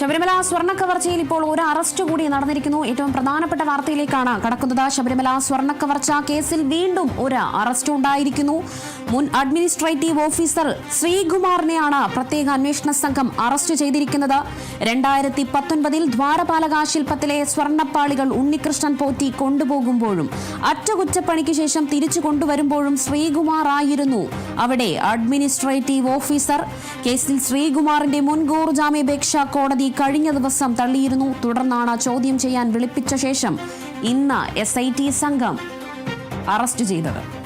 ശബരിമല സ്വർണ കവർച്ചയിൽ ഇപ്പോൾ ഒരു അറസ്റ്റ് കൂടി നടന്നിരിക്കുന്നു. ഏറ്റവും പ്രധാനപ്പെട്ട വാർത്തയിലേക്കാണ് കടക്കുന്നത്. ശബരിമല സ്വർണ കവർച്ച കേസിൽ വീണ്ടും ഒരു അറസ്റ്റ് ഉണ്ടായിരിക്കുന്നു. മുൻ അഡ്മിനിസ്ട്രേറ്റീവ് ഓഫീസർ ശ്രീകുമാറിനെയാണ് പ്രത്യേക അന്വേഷണ സംഘം അറസ്റ്റ് ചെയ്തിരിക്കുന്നത്. രണ്ടായിരത്തി പത്തൊൻപതിൽ ദ്വാരപാലക ശില്പത്തിലെ സ്വർണപ്പാളികൾ ഉണ്ണികൃഷ്ണൻ പോറ്റി കൊണ്ടുപോകുമ്പോഴും അറ്റകുറ്റപ്പണിക്ക് ശേഷം തിരിച്ചു കൊണ്ടുവരുമ്പോഴും ശ്രീകുമാർ ആയിരുന്നു അവിടെ അഡ്മിനിസ്ട്രേറ്റീവ് ഓഫീസർ. കേസിൽ ശ്രീകുമാറിന്റെ മുൻകൂർ ജാമ്യാപേക്ഷ കോടതി കഴിഞ്ഞ ദിവസം തള്ളിയിരുന്നു. തുടർന്നാണ് ചോദ്യം ചെയ്യാൻ വിളിപ്പിച്ച ശേഷം ഇന്ന് എസ് സംഘം അറസ്റ്റ് ചെയ്തത്.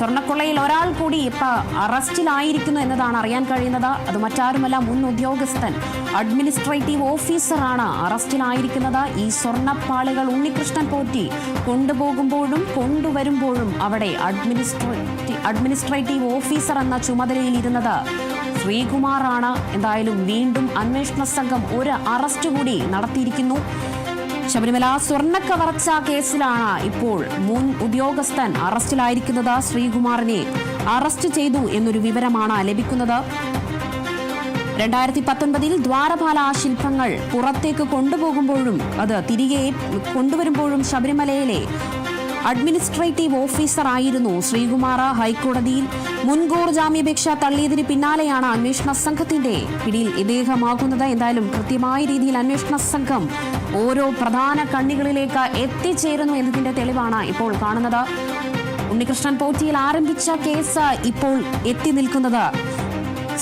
സ്വർണക്കൊള്ളയിൽ ഒരാൾ കൂടി ഇപ്പൊ അറസ്റ്റിലായിരിക്കുന്നു എന്നതാണ് അറിയാൻ കഴിയുന്നത്. അത് മറ്റാരുമല്ല മുൻ ഉദ്യോഗസ്ഥൻ അഡ്മിനിസ്ട്രേറ്റീവ് ഓഫീസറാണ് അറസ്റ്റിലായിരിക്കുന്നത്. ഈ സ്വർണപ്പാളികൾ ഉണ്ണികൃഷ്ണൻ പോറ്റി കൊണ്ടുപോകുമ്പോഴും കൊണ്ടുവരുമ്പോഴും അവിടെ അഡ്മിനിസ്ട്രേറ്റീവ് അഡ്മിനിസ്ട്രേറ്റീവ് ഓഫീസർ എന്ന ചുമതലയിൽ ഇരുന്നത് ശ്രീകുമാറാണ്. എന്തായാലും വീണ്ടും അന്വേഷണ സംഘം ഒരു അറസ്റ്റ് കൂടി നടത്തിയിരിക്കുന്നു. ശബരിമല സ്വർണക്കവർച്ച കേസിലാണ് ഇപ്പോൾ മുൻ ഉദ്യോഗസ്ഥൻ അറസ്റ്റിലായിരിക്കുന്നത് ശ്രീകുമാറിനെ അറസ്റ്റ് ചെയ്തു എന്നൊരു വിവരമാണ് ലഭിക്കുന്നത്. രണ്ടായിരത്തി പത്തൊൻപതിൽ ദ്വാരപാല ശില്പങ്ങൾ പുറത്തേക്ക് കൊണ്ടുപോകുമ്പോഴും അത് തിരികെ കൊണ്ടുവരുമ്പോഴും ശബരിമലയിലെ അഡ്മിനിസ്ട്രേറ്റീവ് ഓഫീസർ ആയിരുന്നു ശ്രീകുമാർ ഹൈക്കോടതിയിൽ മുൻകൂർ ജാമ്യാപേക്ഷ തള്ളിയതിന് പിന്നാലെയാണ് അന്വേഷണ സംഘത്തിന്റെ പിടിയിൽ ഇദ്ദേഹമാകുന്നത്. എന്തായാലും കൃത്യമായ രീതിയിൽ അന്വേഷണ സംഘം ഓരോ പ്രധാന കണ്ണികളിലേക്ക് എത്തിച്ചേരുന്നു എന്നതിന്റെ തെളിവാണ് ഇപ്പോൾ കാണുന്നത്. ഉണ്ണികൃഷ്ണൻ പോറ്റിയിൽ ആരംഭിച്ച കേസ് ഇപ്പോൾ എത്തി നിൽക്കുന്നത്.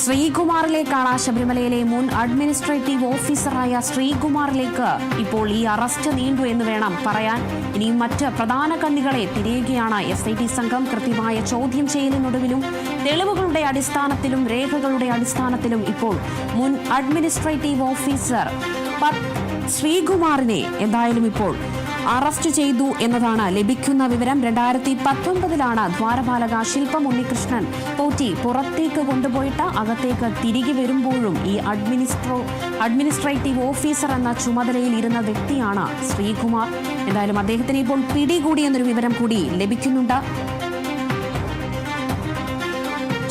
ശ്രീകുമാറിലേക്കാണ് ശബരിമലയിലെ മുൻ അഡ്മിനിസ്ട്രേറ്റീവ് ഓഫീസറായ ശ്രീകുമാറിലേക്ക് ഇപ്പോൾ ഈ അറസ്റ്റ് നീണ്ടു എന്ന് വേണം പറയാൻ. ഇനിയും മറ്റ് പ്രധാന കണ്ണികളെ തിരയുകയാണ് എസ് ഐ ടി സംഘം. കൃത്യമായ ചോദ്യം ചെയ്യലിനൊടുവിലും തെളിവുകളുടെ അടിസ്ഥാനത്തിലും രേഖകളുടെ അടിസ്ഥാനത്തിലും ഇപ്പോൾ മുൻ അഡ്മിനിസ്ട്രേറ്റീവ് ഓഫീസർ ശ്രീകുമാറിനെ എന്തായാലും ഇപ്പോൾ അറസ്റ്റ് ചെയ്തു എന്നതാണ് ലഭിക്കുന്ന വിവരം. രണ്ടായിരത്തി പത്തൊൻപതിലാണ് ദ്വാരപാലക ശില്പം ഉണ്ണികൃഷ്ണൻ പോറ്റി പുറത്തേക്ക് കൊണ്ടുപോയിട്ട് അകത്തേക്ക് തിരികെ വരുമ്പോഴും ഈ അഡ്മിനിസ്ട്രോ അഡ്മിനിസ്ട്രേറ്റീവ് ഓഫീസർ എന്ന ചുമതലയിൽ ഇരുന്ന വ്യക്തിയാണ് ശ്രീകുമാർ. എന്തായാലും അദ്ദേഹത്തിന് ഇപ്പോൾ പിടികൂടി എന്നൊരു വിവരം കൂടി ലഭിക്കുന്നുണ്ട്.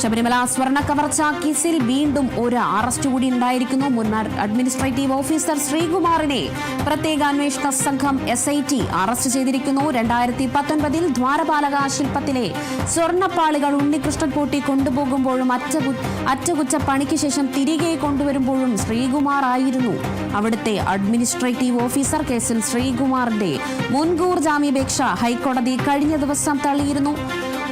ശബരിമല സ്വർണ കവർച്ച കേസിൽ വീണ്ടും ഒരു അറസ്റ്റ് കൂടി ഉണ്ടായിരിക്കുന്നു. മുൻ അഡ്മിനിസ്ട്രേറ്റീവ് ഓഫീസർ ശ്രീകുമാറിനെ പ്രത്യേക അന്വേഷണ സംഘം എസ് ഐ ടി അറസ്റ്റ് ചെയ്തിരിക്കുന്നു. രണ്ടായിരത്തി പത്തൊൻപതിൽ ദ്വാരപാലക ശില്പത്തിലെ സ്വർണപ്പാളികൾ ഉണ്ണികൃഷ്ണൻ പൂട്ടി കൊണ്ടുപോകുമ്പോഴും അറ്റകുറ്റപ്പണിക്ക് അറ്റകുറ്റ പണിക്ക് ശേഷം തിരികെ കൊണ്ടുവരുമ്പോഴും ശ്രീകുമാർ ആയിരുന്നു. അവിടുത്തെ അഡ്മിനിസ്ട്രേറ്റീവ് ഓഫീസർ കേസിൽ ശ്രീകുമാറിന്റെ മുൻകൂർ ജാമ്യാപേക്ഷ ഹൈക്കോടതി കഴിഞ്ഞ ദിവസം തള്ളിയിരുന്നു.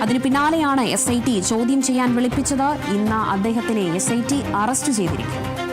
അതിനു പിന്നാലെയാണ് എസ് ഐ ടി ചോദ്യം ചെയ്യാൻ വിളിപ്പിച്ചത്. ഇന്ന് അദ്ദേഹത്തിനെ എസ് ഐ ടി അറസ്റ്റ് ചെയ്തിരിക്കും